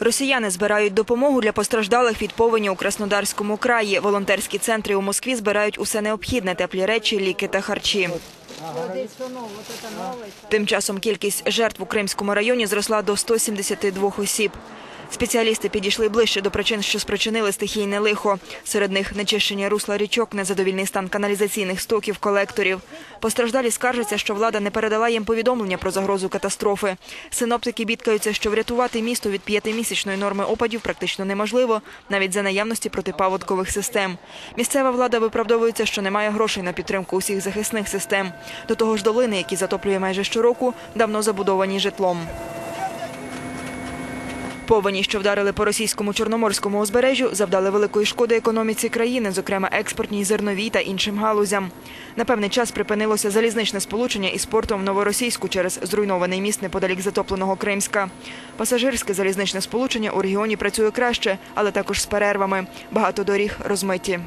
Росіяни збирають допомогу для постраждалих від повені у Краснодарському краї. Волонтерські центри у Москві збирають усе необхідне – теплі речі, ліки та харчі. Тим часом кількість жертв у Кримському районі зросла до 172 осіб. Спеціалісти підійшли ближче до причин, що спричинили стихійне лихо. Серед них нечищення русла річок, незадовільний стан каналізаційних стоків, колекторів. Постраждалі скаржаться, що влада не передала їм повідомлення про загрозу катастрофи. Синоптики бідкаються, що врятувати місто від п'ятимісячної норми опадів практично неможливо, навіть за наявності протипаводкових систем. Місцева влада виправдовується, що немає грошей на підтримку усіх захисних систем. До того ж, долини, які затоплює майже щороку, давно забудовані житлом. Повені, що вдарили по російському чорноморському узбережжю, завдали великої шкоди економіці країни, зокрема експортній, зерновій та іншим галузям. На певний час припинилося залізничне сполучення із портом в Новоросійську через зруйнований міст неподалік затопленого Кримська. Пасажирське залізничне сполучення у регіоні працює краще, але також з перервами. Багато доріг розмиті.